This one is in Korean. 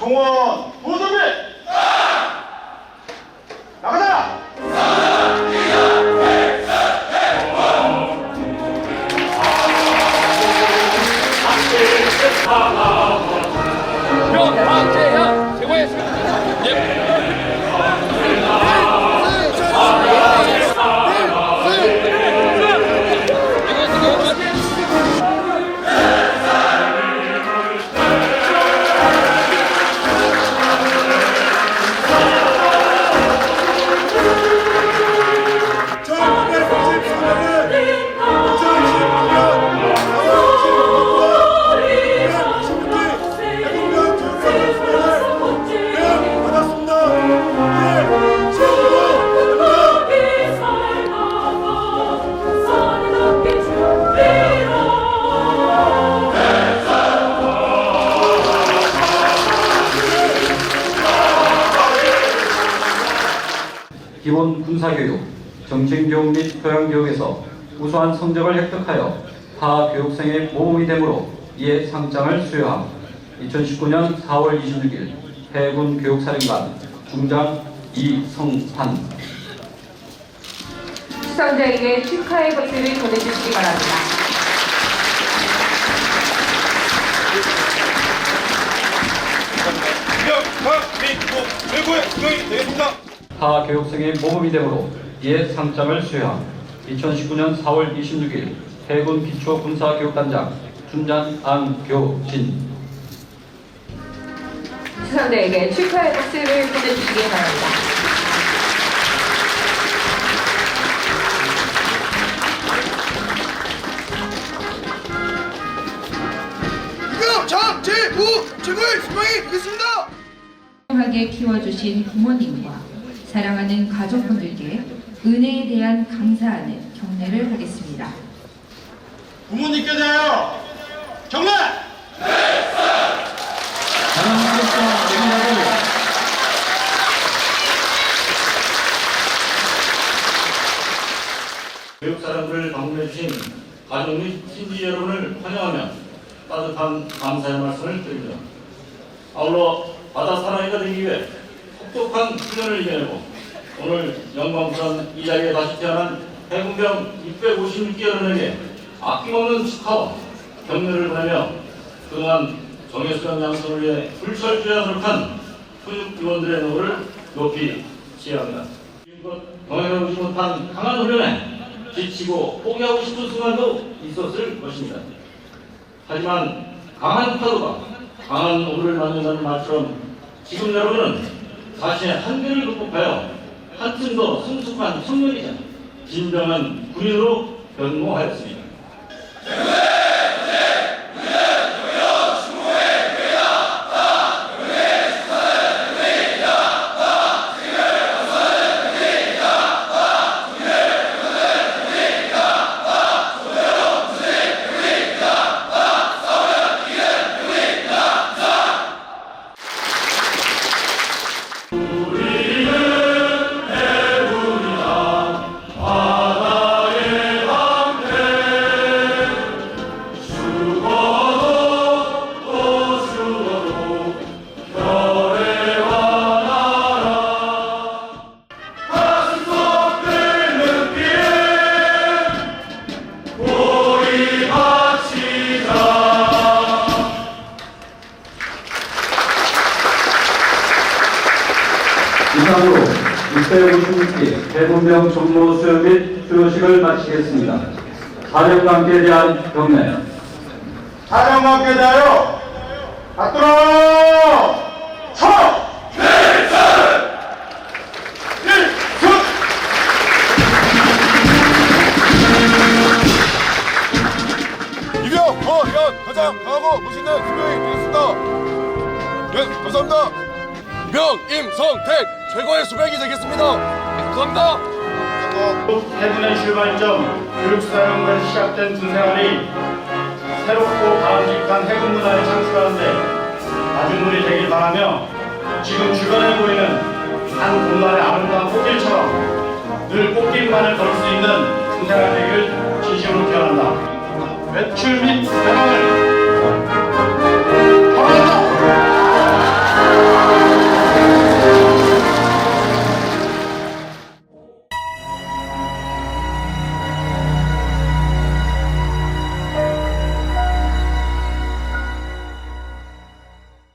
총원 보도비 나가자! 형, 박재현 최고의 승리. 기본 군사교육, 정신교육 및 교양교육에서 우수한 성적을 획득하여 타 교육생의 모범이 되므로 이에 상장을 수여함. 2019년 4월 26일 해군 교육사령관 중장 이성판 수상자에게 축하의 박수를 보내주시기 바랍니다. 대한민국 최고의 수령이 되겠습니다 타 교육생의 모범이 되므로 이에 상장을 수여함. 2019년 4월 26일 해군 기초군사교육단장 준장 안교진 수상자에게 축하의 박수를 보내주시기 바랍니다. 이거 장제 부 최고의 수령이 되겠습니다 하게 키워주신 부모님과 사랑하는 가족분들께 은혜에 대한 감사하는 경례를 하겠습니다. 부모님께 대하여 경례 하나님께서 내리라고 교육사령부를 방문해 주신 가족 및 친지 여러분을 환영하며 따뜻한 감사의 말씀을 드립니다. 아울러 바다 사나이가 되기 위해 혹독한 훈련을 이겨내고 오늘 영광스러운 이 자리에 다시 태어난 해군병 656기 여러분에게 아낌없는 축하와 격려를 보내며 그동안 정예수련 양성을 위해 불철주야 노력한 후육 위원들의 노를 높이 지혜합니다. 지금껏 경험해보지 못한 강한 훈련에 지치고 포기하고 싶은 순간도 있었을 것입니다. 하지만 강한 파도가 강한 오를 만든다는 말처럼 지금 여러분은 자신의 한계를 극복하여 한층 더 성숙한 청년이자 진정한 군인으로 변모하였습니다. 이상으로 656기 해군병 종로 수요 및 수료식을 마치겠습니다. 사령관께 대한 경례 사령관께 대하여 받들어 쳐 일승 이병 어 가장 강하고 멋있는 수명이 되겠습니다. 네, 감사합니다. 명 임성택 최고의 수백이 되겠습니다. 감사합니다. 해군의 출발점 교육사령관 시작된 군생활이 새롭고 바람직한 해군 문화를 창출하는데 마중물이 되길 바라며 지금 주변에 보이는 한 공간의 아름다운 꽃길처럼 늘 꽃길만을 걸 수 있는 군생활 되기를 진심으로 기원한다. 외출 및 대망을 바란다!